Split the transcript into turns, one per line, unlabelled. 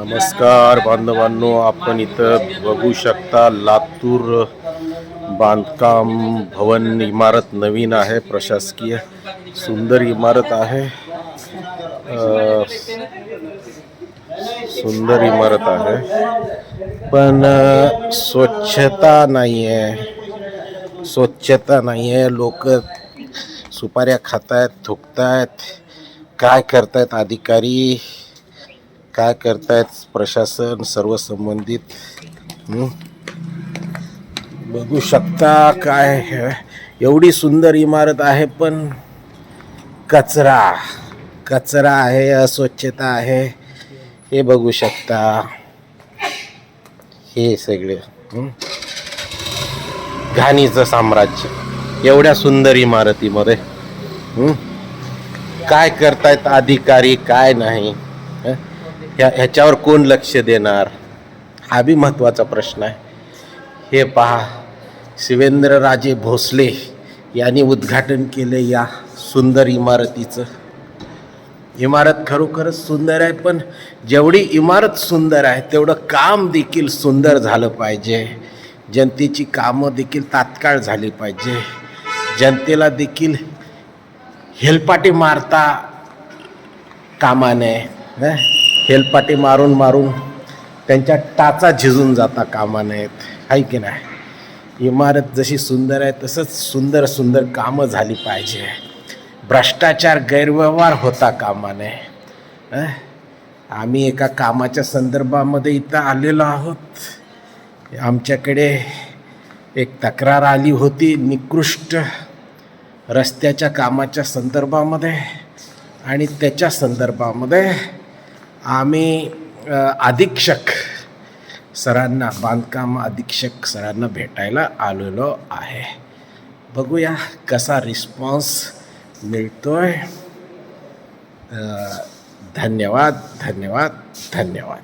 नमस्कार बांधवांनो आपण इथं बघू शकता लातूर बांधकाम भवन इमारत नवीन आहे प्रशासकीय सुंदर इमारत आहे. अ, सुंदर इमारत आहे. पण स्वच्छता नाही आहे स्वच्छता नाही आहे लोक सुपाऱ्या खातायत थुकतायत. काय करतायत अधिकारी? काय करतायत प्रशासन सर्व संबंधित? बघू शकता काय एवढी सुंदर इमारत आहे पण कचरा कचरा आहे अस्वच्छता आहे. हे बघू शकता. हे सगळे घाणीचं साम्राज्य. एवढ्या सुंदर इमारतीमध्ये. काय करतायत अधिकारी काय नाही? ह्या ह्याच्यावर कोण लक्ष देणार? हा बी महत्त्वाचा प्रश्न आहे. हे पहा शिवेंद्रराजे भोसले यांनी उद्घाटन केले या सुंदर इमारतीचं. इमारत खरोखरच सुंदर आहे पण जेवढी इमारत सुंदर आहे तेवढं काम देखील सुंदर झालं पाहिजे. जनतेची कामं देखील तात्काळ झाली पाहिजे. जनतेला देखील हेलपाटे मारता कामा नये हेलपाटी मारून मारून त्यांच्या टाचा झिजून जाता कामा नयेत. आहे की नाही? इमारत जशी सुंदर आहे तसंच सुंदर सुंदर कामं झाली पाहिजे. भ्रष्टाचार गैरव्यवहार होता कामा नये. आम्ही एका कामाच्या संदर्भामध्ये इथं आलेलो आहोत. आमच्याकडे एक तक्रार आली होती निकृष्ट रस्त्याच्या कामाच्या संदर्भामध्ये आणि त्याच्या संदर्भामध्ये आम्ही अधीक्षक सरांना बांधकाम अधीक्षक सरांना भेटायला आलेलो आहे. बघूया कसा रिस्पॉन्स मिळतोय. आहे धन्यवाद धन्यवाद धन्यवाद.